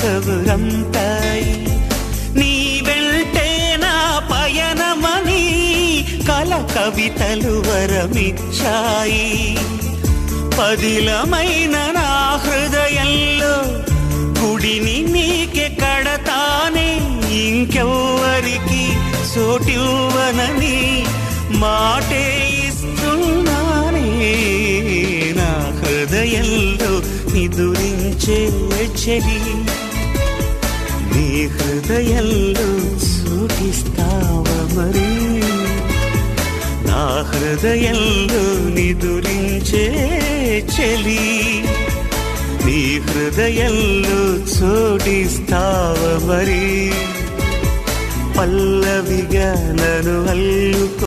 కబురంతాయి నీ వెళ్తే నా పయనమని కల కవితలు వరమిచ్చాయి పదిలమైన నా హృదయంలో గుడిని నీకే కడతానే ఇంకెవ్వరికి సోటివ్వనని మాటే నిదురించే చెలి నీ హృదయంలో సూటిస్తావ మరి? నా హృదయంలో నిదురించే చెలి నీ హృదయంలో చోటిస్తావ మరి? పల్లవిగా నన్ను అల్లుకో